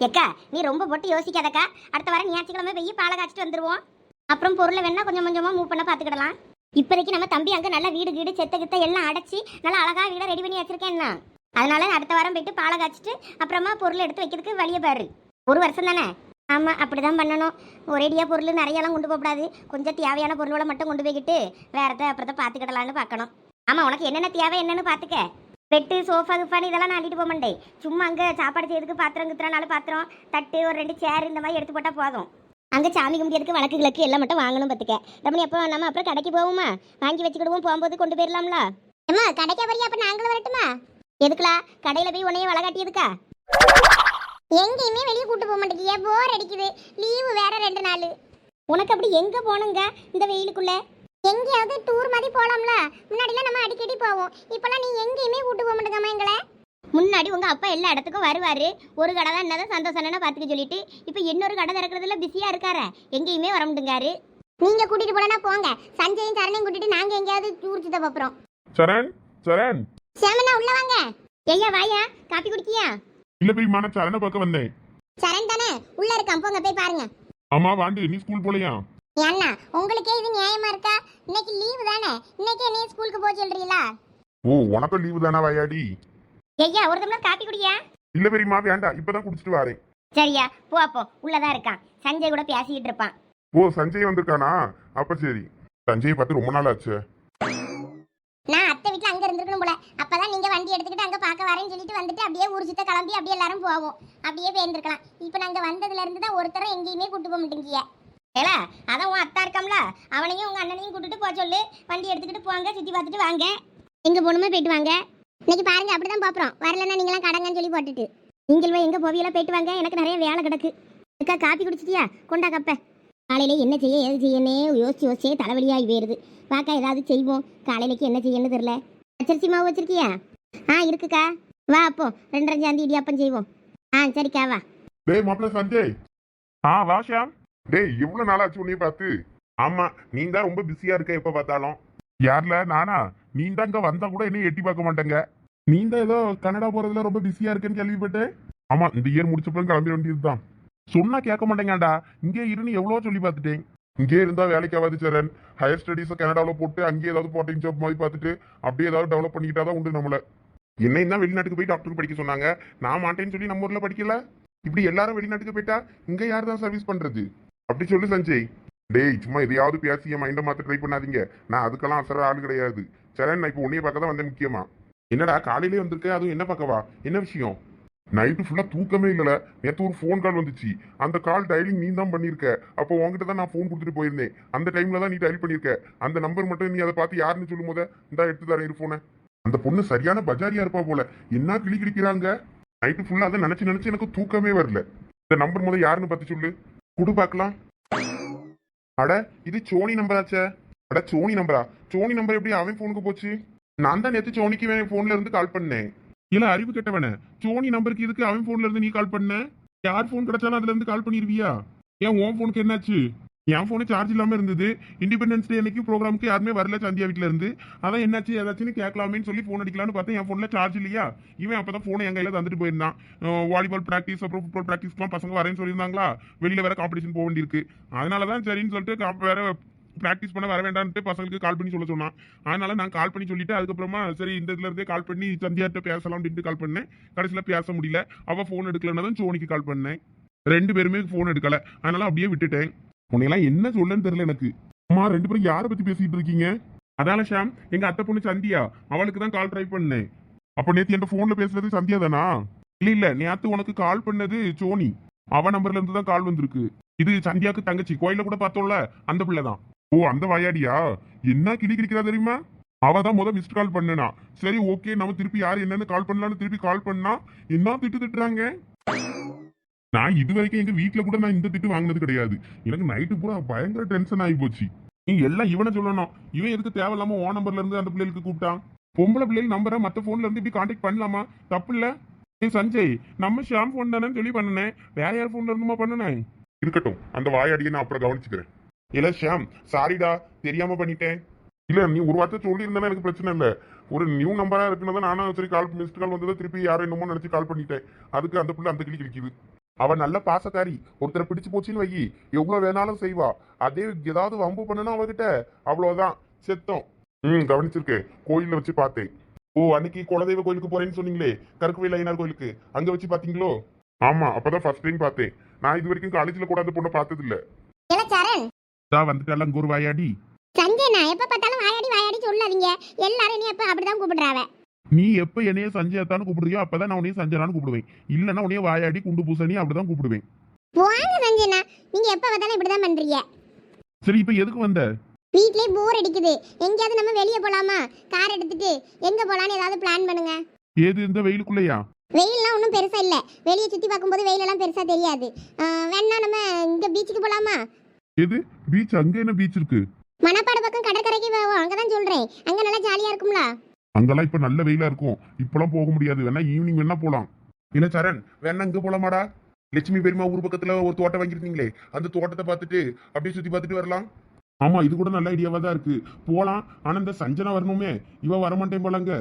எக்கா நீ ரொம்ப போட்டு யோசிக்காதக்கா. அடுத்த வாரம் ஞாயிற்றுக்கிழமை போய் பாலை காய்ச்சிட்டு வந்துடுவோம் அப்புறம் பொருளை வேணா கொஞ்சம் கொஞ்சமாக மூவ் பண்ண பார்த்துக்கிடலாம் இப்போதைக்கு நம்ம தம்பி அங்கே நல்லா வீடு வீடு செத்த கித்த எல்லாம் அடைச்சி நல்லா அழகாக வீடை ரெடி பண்ணி வச்சிருக்கேன்னா அதனால அடுத்த வாரம் போயிட்டு பாலை காய்ச்சிட்டு அப்புறமா பொருள் எடுத்து வைக்கிறதுக்கு வழியை பாரு. ஒரு வருஷம் தானே? ஆமாம் அப்படி தான் பண்ணணும். ஒரேடியாக பொருள் நிறையெல்லாம் கொண்டு போகக்கூடாது கொஞ்சம் தேவையான பொருளோட மட்டும் கொண்டு போய்கிட்டு வேறத அப்புறத்தை பார்த்துக்கிடலான்னு பார்க்கணும். ஆமாம் உனக்கு என்னென்ன தேவை என்னென்னு பார்த்துக்க பெட்டு சோஃபா கிஃபான் இதெல்லாம் நான் அள்ளிட்டு போக மாட்டேன். சும்மா அங்கே சாப்பாடு செய்யறதுக்கு பாத்திரம் குத்துற நாலு பாத்திரம் தட்டு ஒரு ரெண்டு சேர் இந்த மாதிரி எடுத்து போட்டால் போதும். அங்கே சாமி கும்பிட்றதுக்கு வழக்கு கிழக்கு எல்லாம் மட்டும் வாங்கணும் பார்த்துக்க ரமணி எப்போ நம்ம அப்புறம் கடைக்கு போவோமா? வாங்கி வச்சுக்கிடுவோம் போகும்போது கொண்டு போயிடலாம்ல அம்மா கடைக்கு வரையா அப்போ நாங்களும் வரட்டுமா? எதுக்குலா கடையில் போய் உன்னைய வளகாட்டியதுக்கா எங்கேயுமே வெளியே கூட்டு போக மாட்டேங்கிய போர் அடிக்குது. லீவு வேற ரெண்டு நாள். உனக்கு அப்படி எங்க போனுங்க இந்த வெயிலுக்குள்ள? எங்கேயாவது டூர் மாதிரி போலாம்ல. முன்னாடிலாம் நம்ம அடிக்கடி போவோம். இப்பெல்லாம் நீ எங்கேயுமே கூட்டு போக மாட்டேங்கம்மா எங்களை. முன்னாடி உங்க அப்பா எல்லா இடத்துக்கும் வருவாரு. ஒரு கடை தான் என்னதான் சந்தோஷம்னா பாத்துக்க சொல்லிட்டு இப்போ இன்னொரு கடை திறக்கிறதுல பிஸியா இருக்காரு. எங்கேயுமே வர முடியுங்காரு நீங்க கூட்டிட்டு போனா போங்க. சஞ்சயும் சரணையும் கூட்டிட்டு நாங்க எங்கேயாவது டூர் சுத்த போறோம். சரண் சரண். சேமனா உள்ள வாங்க. ஐயா வாயா. காப்பி குடிக்கியா? இல்ல பெரியமா நான் சரண பார்க்க வந்தேன். சரண் தானே? உள்ள இருக்கான். போங்க போய் பாருங்க. ஆமா வாண்டு. நீ ஸ்கூல் போலையா? அண்ணா உங்களுக்கே இது நியாயமா இருக்கா? இன்னைக்கு லீவு தானே? இன்னைக்கே நீ ஸ்கூலுக்கு போக சொல்றீங்களா ஓ உனக்கும் லீவு தானா வாயாடி? ஐயா ஒரு டம்ளர் காப்பி குடியா? இல்ல பெரியமா வேண்டாம் இப்பதான் குடிச்சிட்டு வரேன். சரியா போ அப்போ உள்ளதா இருக்கான். சஞ்சய் கூட பேசிக்கிட்டு இருப்பான். ஓ சஞ்சய் வந்திருக்கானா? அப்ப சரி. சஞ்சயை பார்த்து ரொம்ப நாள் ஆச்சு. நான் அத்தை வீட்ல அங்க இருந்திருக்கணும் போல. அப்பதான் நீங்க வண்டி எடுத்துக்கிட்டு அங்க பார்க்க வரேன்னு சொல்லிட்டு வந்துட்டு அப்படியே ஊர் சுத்த கிளம்பி அப்படியே எல்லாரும் போவோம். அப்படியே போயிருந்திருக்கலாம் இப்போ நாங்க வந்ததுல இருந்து தான் ஒருத்தரும் எங்கேயுமே கூட்டு போக மாட்டேங்கிய ஏல அதான் உன் அத்தா இருக்காம்ல அவனையும் உங்க அண்ணனையும் கூட்டிட்டு போக சொல்லு. வண்டி எடுத்துக்கிட்டு போங்க சுத்தி பார்த்துட்டு வாங்க. எங்க போகணுமே போயிட்டு வாங்க. இன்னைக்கு பாருங்க அப்படிதான் பாப்புறோம். வரலன்னா நீங்களாம் கடங்கன்னு சொல்லி போட்டுட்டு. நீங்கள் போய் எங்க போவியெல்லாம் போயிட்டு வாங்க எனக்கு நிறைய வேலை கிடக்கு. அக்கா காப்பி குடிச்சிட்டியா? கொண்டா கப்ப. காலையில என்ன செய்ய எது செய்யனே யோசிச்சு யோசிச்சே தலைவலியாகி போயிருது. வாக்கா ஏதாவது செய்வோம். காலையிலக்கு என்ன செய்யணும்னு தெரியல. அச்சரிசி மாவு வச்சிருக்கியா? ஆ இருக்குக்கா. வா அப்போ ரெண்டரை சாந்தி இடியாப்பம் செய்வோம். ஆ சரிக்கா வா. டேய் மாப்பிள்ள சஞ்சய். ஆ வா ஷாம் டேய் இவ்வளவு நாள் ஆச்சு பார்த்து. ஆமா நீ தான் ரொம்ப பிஸியா இருக்க எப்ப பார்த்தாலும். யார்ல? நானா? நீ தான் இங்க வந்தா கூட என்ன எட்டி பார்க்க மாட்டேங்க. நீ தான் ஏதோ கனடா போறதுல ரொம்ப பிஸியா இருக்கேன்னு கேள்விப்பட்டேன். ஆமா இந்த இயர் முடிச்சப்பறம் கிளம்பிட வேண்டியதுதான். சொன்னா கேட்க மாட்டேங்கடா இங்கே இருன்னு எவ்வளவோ சொல்லி பார்த்துட்டேன். இங்கே இருந்தா வேலைக்கு ஆகாது சரண். ஹையர் ஸ்டடீஸை கனடாவில் போட்டு அங்கேயே ஏதாவது போட்டிங் ஜாப் மாதிரி பார்த்துட்டு அப்படியே ஏதாவது டெவலப் பண்ணிக்கிட்டாதான் உண்டு நம்மள. என்னையும் தான் வெளிநாட்டுக்கு போய் டாக்டர் படிக்க சொன்னாங்க. நான் மாட்டேன்னு சொல்லி நம்ம ஊர்ல படிக்கல. இப்படி எல்லாரும் வெளிநாட்டுக்கு போயிட்டா இங்க யார் தான் சர்வீஸ் பண்றது? அப்படி சொல்லு சஞ்சய். டேய் சும்மா எதையாவது பேசி என் மைண்டை மாத்த ட்ரை பண்ணாதீங்க. நான் அதுக்கெல்லாம் அசர ஆள் கிடையாது. சரண் நான் இப்போ உன்னைய பார்க்க தான் வந்தேன் முக்கியமா. என்னடா காலையிலே வந்திருக்க? அதுவும் என்ன பார்க்கவா என்ன விஷயம்? நைட்டு ஃபுல்லாக தூக்கமே இல்லைல. நேற்று ஒரு ஃபோன் கால் வந்துச்சு. அந்த கால் டைலிங் நீ தான் பண்ணியிருக்க அப்போ உன்கிட்ட தான் நான் ஃபோன் கொடுத்துட்டு போயிருந்தேன். அந்த டைமில் தான் நீ டைல் பண்ணியிருக்க அந்த நம்பர் மட்டும் நீ அதை பார்த்து யாருன்னு சொல்லும் போத இந்தா எடுத்து தரேன் இரு அந்த பொண்ணு சரியான பஜாரியா இருப்பா போல. என்ன கிளி கிழிக்கிறாங்க நைட்டு ஃபுல்லாக அதை நினச்சி நினச்சி எனக்கு தூக்கமே வரல. இந்த நம்பர் முதல் யாருன்னு பார்த்து சொல்லு. குடு பார்க்கலாம் அட இது சோனி நம்பராச்சே அட சோனி நம்பரா சோனி நம்பர் எப்படி அவன் போனுக்கு போச்சு? நான் தான் நேத்து சோனிக்கு வேற போன்ல இருந்து கால் பண்ணேன். இல்ல அறிவு கெட்டவன. சோனி நம்பருக்கு இதுக்கு அவன் போன்ல இருந்து நீ கால் பண்ண? யார் போன் கிடைச்சாலும் அதுல இருந்து கால் பண்ணிருவியா? ஏன் உன் போனுக்கு என்னாச்சு? என் ஃபோனு சார்ஜ் இல்லாமல் இருந்தது. இண்டிபெண்டன்ஸ் டே அன்னைக்கு ப்ரோக்ராமுக்கு யாருமே வரல சந்தியா வீட்டில் இருந்து. அதான் என்னாச்சு ஏதாச்சும் கேட்கலாமேன்னு சொல்லி ஃபோன் அடிக்கலாம்னு பார்த்தேன். என் ஃபோனில் சார்ஜ் இல்லையா? இவன் அப்போ தான் ஃபோனை என் கையில் தந்துட்டு போயிருந்தான். வாலிபால் ப்ராக்டிஸ் அப்புறம் ஃபுட்பால் ப்ராக்டிஸ்க்குலாம் பசங்க வரேன்னு சொல்லியிருந்தாங்களா? வெளியில் வேற காம்படிஷன் போக வேண்டியிருக்கு. அதனாலதான் சரின்னு சொல்லிட்டு வேற ப்ராக்டிஸ் பண்ண வர வேண்டாம்ட்டு பசங்களுக்கு கால் பண்ணி சொல்ல சொன்னான். அதனால நான் கால் பண்ணி சொல்லிட்டு அதுக்கப்புறமா சரி இந்த இதுல இருந்தே கால் பண்ணி சந்தியாட்ட பேசலாம் அப்படின்ட்டு கால் பண்ணேன். கடைசியில் பேச முடியல. அவள் ஃபோன் எடுக்கலன்னா தான் சோனிக்கு கால் பண்ணேன். ரெண்டு பேருமே ஃபோன் எடுக்கல. அதனால அப்படியே விட்டுட்டேன். உன்னையெல்லாம் என்ன சொல்லன்னு தெரியல எனக்கு. அம்மா ரெண்டு பேரும் யாரை பத்தி பேசிட்டு இருக்கீங்க? அதால ஷாம் எங்க அத்தை பொண்ணு சந்தியா அவளுக்கு தான் கால் ட்ரை பண்ணேன். அப்ப நேத்து என்கிட்ட போன்ல பேசுறது சந்தியா தானா? இல்ல இல்ல நேத்து உனக்கு கால் பண்ணது சோனி. அவ நம்பர்ல இருந்து தான் கால் வந்திருக்கு. இது சந்தியாக்கு தங்கச்சி கோயில கூட பார்த்தோம்ல அந்த பிள்ளை தான். ஓ அந்த வாயாடியா? என்ன கிளி கிளிக்கிறா தெரியுமா? அவ தான் முத மிஸ்ட் கால் பண்ணனா. சரி ஓகே நம்ம திருப்பி யார் என்னன்னு கால் பண்ணலாம்னு திருப்பி கால் பண்ணா என்ன திட்டு திட்டுறாங்க? நான் இது வரைக்கும் எங்க வீட்ல கூட நான் இந்த திட்டு வாங்கினது கிடையாது. எனக்கு நைட்டு பூரா பயங்கர டென்ஷன் ஆகி போச்சு. நீ எல்லாம் இவனை சொல்லணும். இவன் எதுக்கு தேவையில்லாம ஓ நம்பர்ல இருந்து அந்த பிள்ளைகளுக்கு கூப்பிட்டான்? பொம்பளை பிள்ளைகள் நம்பரை மத்த போன்ல இருந்து இப்படி கான்டாக்ட் பண்ணலாமா? தப்பு இல்ல. ஏ சஞ்சய் நம்ம ஷாம் ஃபோன் தானே சொல்லி பண்ணனேன். வேற யார் ஃபோன்ல இருந்துமா பண்ணனேன்? இருக்கட்டும். அந்த வாயாடியை நான் அப்புறம் கவனிச்சுக்கிறேன். இல்ல ஷாம் சாரிடா தெரியாம பண்ணிட்டேன். இல்ல நீ ஒரு வார்த்தை சொல்லியிருந்தானே எனக்கு பிரச்சனை இல்ல. ஒரு நியூ நம்பரா இருக்குன்னு நானும் சரி கால் மிஸ்ட் கால் வந்ததை திருப்பி யாரும் என்னமோ நினைச்சு கால் பண்ணிட்டேன். அதுக்கு அந்த பிள்ளை அந்த கிளி கிளிக்குது அவ நல்ல பாசக்காரி. ஒருத்தரை பிடிச்சு போச்சுன்னு வை எவ்வளவு வேணாலும் செய்வா. அதே ஏதாவது வம்பு பண்ணனா அவகிட்ட அவ்வளவுதான். செத்தோம். ம் கவனிச்சிருக்கேன். கோயில்ல வச்சு பார்த்தேன். ஓ அன்னைக்கு குலதெய்வ கோயிலுக்கு போறேன்னு சொன்னீங்களே. கருக்குவேல் ஐயனார் கோயிலுக்கு. அங்க வச்சு பாத்தீங்களோ ஆமா அப்பதான் ஃபர்ஸ்ட் டைம் பார்த்தேன். நான் இது வரைக்கும் காலேஜ்ல கூட அந்த பொண்ணை பார்த்தது இல்ல தான் வந்துட்டால அங்க ஒரு வாயாடி. சஞ்சய் நான் எப்ப பார்த்தாலும் வாயாடி வாயாடி சொல்லாதீங்க. எல்லாரும் நீ எப்ப அப்படிதான் கூப்பிடுறாவ. நீ எப்ப என்னைய சஞ்சயத்தான்னு கூப்பிடுறியோ அப்பதான் நான் உன்னைய சஞ்சனான்னு கூப்பிடுவேன். இல்லன்னா உன்னைய வாயாடி குண்டு பூசணி அப்படிதான் கூப்பிடுவேன். வாங்க சஞ்சய்னா நீங்க எப்ப பார்த்தாலும் இப்படிதான் பண்றீங்க. சரி இப்ப எதுக்கு வந்த? வீட்லயே போர் அடிக்குது. எங்கேயாவது நம்ம வெளியே போலாமா? கார் எடுத்துட்டு எங்க போலான்னு ஏதாவது பிளான் பண்ணுங்க. ஏது இந்த வெயிலுக்குள்ளயா? வெயில்லாம் ஒன்றும் பெருசா இல்ல. வெளியே சுத்தி பார்க்கும்போது வெயிலெல்லாம் பெருசா தெரியாது. ஆஹ் வேணா நம்ம இங்க பீச்சுக்கு போலாமா? எது? பீச் அங்க என்ன பீச் இருக்கு? மணப்பாடு பக்கம் கடற்கரைக்கு போவோம். அங்கதான் சொல்றேன். அங்க நல்லா ஜாலியா இருக்கும்ல? அங்கெல்லாம் இப்ப நல்ல வெயிலா இருக்கும். இப்பெல்லாம் போக முடியாது. வேணா ஈவினிங் வேணா போலாம். இல்ல சரண்? வேணா இங்க போலாமாடா? லட்சுமி பெருமா ஊர் பக்கத்துல ஒரு தோட்டம் வாங்கியிருந்தீங்களே. அந்த தோட்டத்தை பார்த்துட்டு அப்படியே சுத்தி பார்த்துட்டு வரலாம். ஆமா இது கூட நல்ல ஐடியாவா தான் இருக்கு. போலாம். ஆனா இந்த சஞ்சனா வரணுமே. இவ வரமாட்டேன் போலாங்க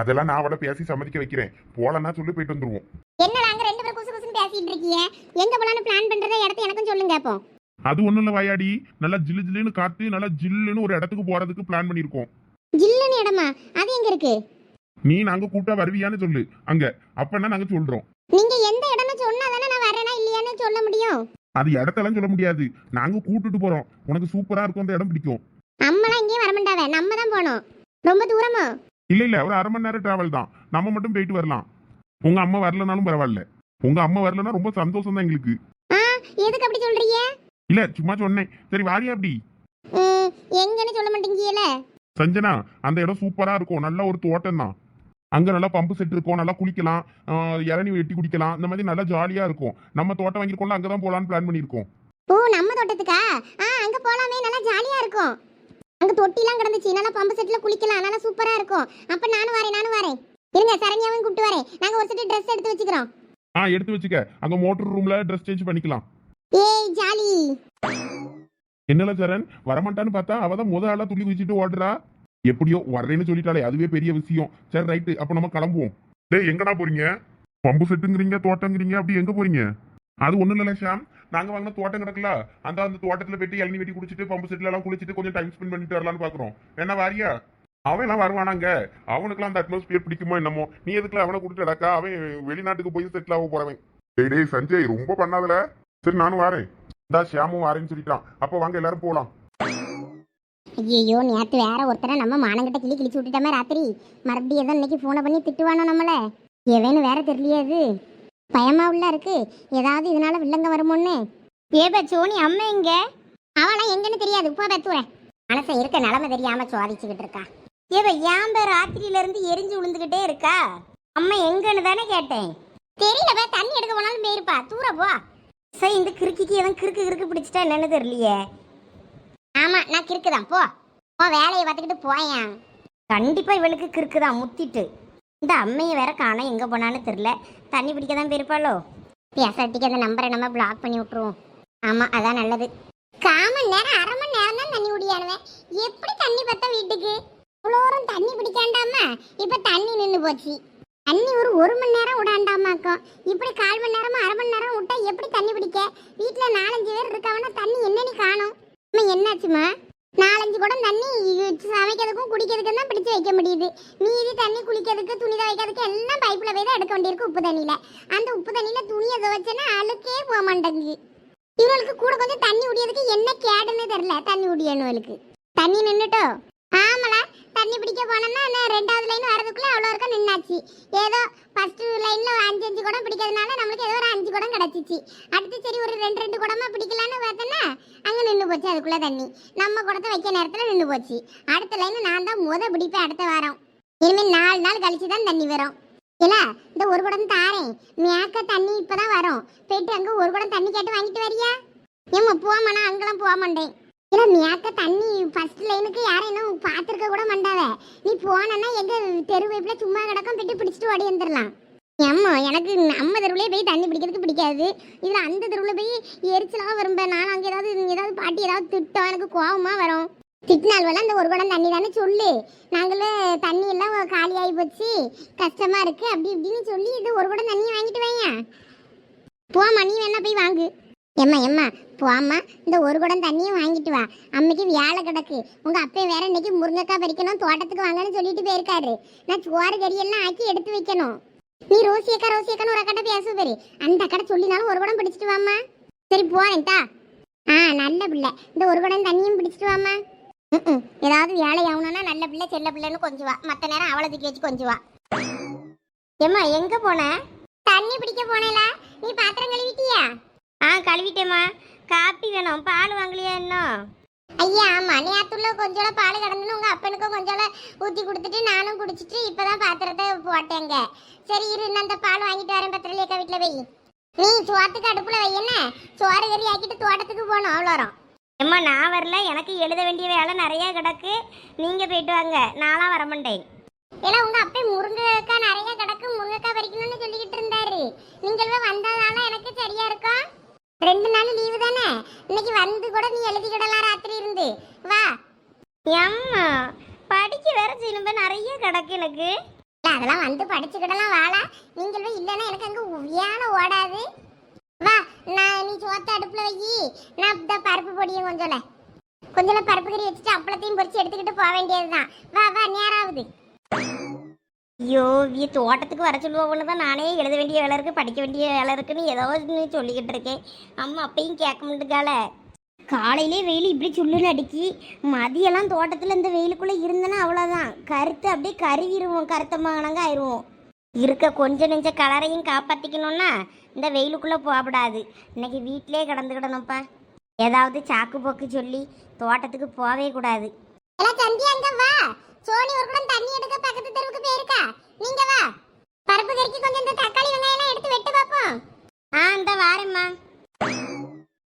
அதெல்லாம் நான் அவளை பேசி சம்மதிக்க வைக்கிறேன். போலன்னா சொல்லி போயிட்டு வந்துருவோம். என்ன நாங்க ரெண்டு பேரும் குசு குசுன்னு பேசிட்டு இருக்கீங்க? எங்க போலான்னு பிளான் பண்றத இடத்த எனக்கும் சொல்லுங்க அப்போ. அது ஒண்ணும் இல்ல வாயாடி. நல்லா ஜில்லு ஜில்லுன்னு காத்து நல்லா ஜில்லுன்னு ஒரு இடத்துக்கு போறதுக்கு பிளான் பண்ணிருக்கோம் ஜில்லுன்னு இடமா? அது எங்க இருக்கு? நீ நாங்க கூப்பிட்டா வருவியான்னு சொல்லு. அங்க. அப்பன்னா நாங்க சொல்றோம். நீங்க எந்த இடம்னு சொன்னா தானே நான் வரேனா இல்லையான்னு சொல்ல முடியும். அது இடத்தெல்லாம் சொல்ல முடியாது. நாங்க கூட்டிட்டு போறோம். உனக்கு சூப்பரா இருக்கும் அந்த இடம் பிடிக்கும். அம்மாலாம் இங்கேயும் வரமாட்டாவே நம்ம தான் போகணும். ரொம்ப தூரமா? இல்ல இல்ல. ஒரு அரை மணி நேரம் டிராவல் தான். நம்ம மட்டும் போயிட்டு வரலாம். உங்க அம்மா வரலனாலும் பரவாயில்ல. உங்க அம்மா வரலன்னா ரொம்ப சந்தோஷம் தான் எங்களுக்கு. ஆ எதுக்கு அப்படி சொல்றீங்க? இல்ல சும்மா சொன்னேன். சரி வாரியா அப்படி. ம், எங்கன்னு சொல்ல மாட்டேங்கல சஞ்சனா? அந்த இடம் சூப்பரா இருக்கும். நல்ல ஒரு தோட்டம் தான் அங்க நல்லா பம்பு செட் இருக்கும். நல்லா குளிக்கலாம். இளநீ வெட்டி குடிக்கலாம். இந்த மாதிரி நல்லா ஜாலியா இருக்கும். நம்ம தோட்டம் வாங்கியிருக்கோம்ல அங்கதான் போலான்னு பிளான் பண்ணியிருக்கோம். ஓ நம்ம தோட்டத்துக்கா? ஆ அங்க போலாமே. நல்லா ஜாலியா இருக்கும். அங்க தொட்டிலாம் கிடந்துச்சு. நல்லா பம்பு செட்ல குளிக்கலாம். நல்லா சூப்பரா இருக்கும். அப்ப நானும் வரேன் நானும் வரேன். இருங்க சரண்யாவும் கூப்பிட்டு வரேன். நாங்க ஒரு செட்டு ட்ரெஸ் எடுத்து வச்சுக்கிறோம். ஆ எடுத்து வச்சுக்க. அங்க மோட்டர் ரூம்ல ட்ரெஸ் சேஞ்ச் பண்ணிக்கலாம். ஏய் ஜாலி என்னல சரண்? வரமாட்டான்னு பார்த்தா அவ தான் முத ஆளா துள்ளி குதிச்சுட்டு ஓடுறா. எப்படியோ வர்றேன்னு சொல்லிட்டாலே அதுவே பெரிய விஷயம். சரி ரைட்டு அப்போ நம்ம கிளம்புவோம். டேய் எங்கடா போறீங்க? பம்பு செட்டுங்கிறீங்க தோட்டங்கிறீங்க அப்படி எங்க போறீங்க? அது ஒண்ணும் இல்ல ஷாம். நாங்க வாங்கின தோட்டம் கிடக்கல அந்த அந்த தோட்டத்துல போயிட்டு இளநி வெட்டி குடிச்சிட்டு பம்பு செட்ல எல்லாம் குளிச்சிட்டு கொஞ்சம் டைம் ஸ்பெண்ட் பண்ணிட்டு வரலாம்னு பாக்குறோம். என்ன வாரியா? அவன் எல்லாம் வருவானாங்க. அவனுக்குலாம் அந்த அட்மாஸ்பியர் பிடிக்குமோ என்னமோ. நீ எதுக்குல அவனை கூட்டிட்டு நடக்கா அவன் வெளிநாட்டுக்கு போய் செட்டில் ஆக போறவன். டேய் டேய் சஞ்சய் ரொம்ப பண்ணாதல. சரி நானும் வரேன். இந்தா ஷியாமும் வரேன்னு சொல்லிட்டான். அப்போ வாங்க எல்லாரும் போலாம். ஐயோ நேத்து வேற ஒருத்தரை நம்ம மானங்கிட்ட கிளி கிழிச்சு விட்டுட்டோமே ராத்திரி. மறுபடியும் ஏதோ இன்னைக்கு ஃபோனை பண்ணி திட்டுவானோ நம்மள? எவன்னு வேற தெரியலையே அது. பயமா உள்ள இருக்கு. ஏதாவது இதனால வில்லங்க வருமோன்னு. ஏப சோனி அம்மா எங்க அவளாம் எங்கன்னு தெரியாது. போ பெத்துறேன் மனசை இருக்க நிலமை தெரியாம சுவாதிச்சுக்கிட்டு இருக்கா. ஏப ஏன் பேர் ராத்திரியில இருந்து எரிஞ்சு விழுந்துகிட்டே இருக்கா? அம்மா எங்கன்னு தானே கேட்டேன். தெரியல தண்ணி எடுக்க போனாலும் போயிருப்பா. தூர போ. சரி இந்த கிறுக்கிக்கு எதுவும் கிறுக்கு கிறுக்கு பிடிச்சிட்டா என்னன்னு தெரியலையே. ஆமா நான் கிறுக்குதான் போ. போ வேலையை பார்த்துக்கிட்டு போயேன் கண்டிப்பா இவளுக்கு கிறுக்குதான் முத்திட்டு. இந்த அம்மையை வேற காணோம் எங்க போனான்னு தெரியல. தண்ணி பிடிக்க தான் போயிருப்பாளோ? பேசாட்டிக்கு அந்த நம்பரை நம்ம பிளாக் பண்ணி விட்டுருவோம். ஆமா அதான் நல்லது. காமன் நேரம் அரை மணி நேரம் தான் தண்ணி குடியானுவேன் எப்படி தண்ணி பார்த்தா வீட்டுக்கு? இவ்வளோ தண்ணி பிடிக்காண்டாமா? இப்ப தண்ணி நின்று போச்சு. தண்ணி ஒரு ஒரு மணி நேரம் விடாண்டாமாக்கும் இப்படி கால் மணி நேரமா அரை மணி நேரம் விட்டா எப்படி தண்ணி பிடிக்க? வீட்டுல நாலஞ்சு பேர் இருக்காங்கன்னா தண்ணி என்னன்னு காணும்? அம்மா என்னாச்சுமா நாலஞ்சு குடம் தண்ணி சமைக்கிறதுக்கும் குடிக்கிறதுக்கும் தான் பிடிச்சு வைக்க முடியுது. மீதி தண்ணி குளிக்கிறதுக்கு துணி துவைக்கிறதுக்கு எல்லாம் பைப்பில் போய் தான் எடுக்க வேண்டியிருக்கு உப்பு தண்ணியில். அந்த உப்பு தண்ணியில் துணியை துவைச்சேன்னா அழுக்கே போக மாட்டேங்குது. இவங்களுக்கு கூட கொஞ்சம் தண்ணி உடியதுக்கு என்ன கேடுன்னு தெரில தண்ணி உடியணுவளுக்கு தண்ணி நின்றுட்டோ தண்ணி பிடிக்க போனோம்னா நான் ரெண்டாவது லைன் வரதுக்குள்ள அவ்வளோ இருக்க நின்னாச்சு. ஏதோ ஃபர்ஸ்ட் லைன்ல அஞ்சு அஞ்சு குடம் பிடிக்கிறதுனால நம்மளுக்கு ஏதோ ஒரு அஞ்சு குடம் கிடச்சிச்சு. அடுத்து சரி ஒரு ரெண்டு ரெண்டு குடமா பிடிக்கலான்னு பார்த்தோன்னா அங்கே நின்று போச்சு அதுக்குள்ள தண்ணி. நம்ம குடத்தை வைக்க நேரத்தில் நின்று போச்சு. அடுத்த லைன் நான் தான் முத பிடிப்பேன் அடுத்த வாரம். இனிமேல் நாலு நாள் கழிச்சு தான் தண்ணி வரும். இல்ல இந்த ஒரு குடம் தாரேன். மேக்க தண்ணி இப்பதான் வரும். போயிட்டு அங்க ஒரு குடம் தண்ணி கேட்டு வாங்கிட்டு வரியா? ஏம்மா போமாண்ணா அங்கெல்லாம் போக மாட்டேன். இல்ல மேக்க தண்ணி ஃபர்ஸ்ட் லைனுக்கு யாரும் என்ன பார்த்துருக்க கூட மாட்டாவ நீ போனன்னா எங்க தெரு வைப்புல சும்மா கிடக்கும் போயிட்டு பிடிச்சிட்டு ஓடி வந்துடலாம் ஏம்மா எனக்கு நம்ம தெருவுலயே போய் தண்ணி பிடிக்கிறதுக்கு பிடிக்காது. இதுல அந்த தெருவுல போய் எரிச்சலாக வரும்ப நான் அங்க ஏதாவது ஏதாவது பாட்டி ஏதாவது திட்டம் எனக்கு கோவமா வரும். திட்டினால் வேலை அந்த ஒரு குடம் தண்ணி தானே சொல்லு. நாங்களே தண்ணி எல்லாம் காலியாகி போச்சு. கஷ்டமா இருக்கு. அப்படி இப்படின்னு சொல்லி இது ஒரு குடம் தண்ணி வாங்கிட்டு வையா. போம்மா நீ வேணா போய் வாங்கு. எம்மா எம்மா போம்மா இந்த ஒரு குடம் தண்ணியும் வாங்கிட்டு வா. அம்மைக்கு வேலை கிடக்கு. உங்க அப்பே வேற இன்னைக்கு முருங்கைக்காய் பறிக்கணும் தோட்டத்துக்கு வாங்கன்னு சொல்லிட்டு போயிருக்காரு. நான் சோறு கறியெல்லாம் ஆக்கி எடுத்து வைக்கணும். நீ ரோசியக்கா ரோசியக்கான்னு ஒரு கடை பேசு பேரு. அந்த அக்கடை சொல்லினாலும் ஒரு குடம் பிடிச்சிட்டு வாம்மா. சரி போறேன்டா ஆ நல்ல பிள்ளை. இந்த ஒரு குடம் தண்ணியும் பிடிச்சிட்டு வாம்மா. ம் ஏதாவது வேலை ஆகணும்னா நல்ல பிள்ளை செல்ல பிள்ளைன்னு கொஞ்சுவா மற்ற நேரம் அவளை தூக்கி வச்சு கொஞ்சுவா ஏம்மா எங்க போன? தண்ணி பிடிக்க போனேல. நீ பாத்திரம் கழுவிட்டியா? ஆ கழுவிட்டேம்மா. காப்பி வேணும். பால் வாங்கலையா இன்னும்? ஐயா ஆமா. நேத்துள்ள கொஞ்சம் பால் கிடந்துன்னு உங்க அப்பனுக்கும் கொஞ்சம் ஊத்தி கொடுத்துட்டு நானும் குடிச்சிட்டு இப்பதான் பாத்திரத்தை போட்டேங்க. சரி இரு நான் அந்த பால் வாங்கிட்டு வரேன். பத்திரலேக்கா வீட்டுல போய். நீ சோத்துக்கு அடுப்புல வை என்ன? சோறு கறி ஆக்கிட்டு தோட்டத்துக்கு போகணும். அவ்வளோ அம்மா நான் வரல. எனக்கு எழுத வேண்டிய வேலை நிறைய கிடக்கு. நீங்க போயிட்டு வாங்க. நான்லாம் வர மாட்டேன். ஏன்னா உங்க அப்பா முருங்கைக்காய் நிறைய கிடக்கு முருங்கைக்காய் பறிக்கணும்னு சொல்லிக்கிட்டு இருந்தாரு நீங்களும் வந்ததால எனக்கு சரியா இருக்கும் ரெண்டு நாள் லீவு தானே இன்னைக்கு வந்து கூட நீ எழுதிக்கிடலாம் ராத்திரி இருந்து வா அம்மா படிக்க வேற செய்யணும் நிறைய கிடக்கு எனக்கு. அதெல்லாம் வந்து படிச்சுக்கிடலாம் வாழா நீங்களும் இல்லைன்னா எனக்கு அங்க உவியான ஓடாது. வா நான் நீ சோத்த அடுப்புல வை. நான் இந்த பருப்பு பொடியும் கொஞ்சம் கொஞ்சம் பருப்பு கறி வச்சுட்டு அப்பளத்தையும் பொரிச்சு எடுத்துக்கிட்டு போக வேண்டியதுதான். வா வா நேராகுது ஐயோ இ தோட்டத்துக்கு வர சொல்லுவோம்னு தான் நானே எழுத வேண்டிய வேலை இருக்கு படிக்க வேண்டிய வேலை இருக்குன்னு ஏதோ சொல்லிக்கிட்டு இருக்கேன். அம்மா அப்பயும் கேட்க மாட்டேங்கால காலையிலே வெயில் இப்படி சுள்ளுன்னு அடிக்கி மதியெல்லாம் தோட்டத்தில் இந்த வெயிலுக்குள்ளே இருந்தேன்னா அவ்வளோதான் கருத்து அப்படியே கருவிடுவோம் கருத்த மகனங்க ஆயிடுவோம் இருக்க கொஞ்ச நெஞ்ச கலரையும் காப்பாற்றிக்கணும்னா இந்த வெயிலுக்குள்ளே போகக்கூடாது. இன்னைக்கு வீட்டிலே கிடந்துக்கிடணும்ப்பா. ஏதாவது சாக்கு போக்கு சொல்லி தோட்டத்துக்கு போகவே கூடாது. சந்தி அங்க வா. சோனி ஒரு குடம் தண்ணி எடுக்க பக்கத்து தெருவுக்கு போயிருக்கா. நீங்க வா. பருப்பு கறிக்கு கொஞ்சம் இந்த தக்காளி வெங்காயம் எடுத்து வெட்டு பாப்போம். ஆ இந்த வாரேம்மா.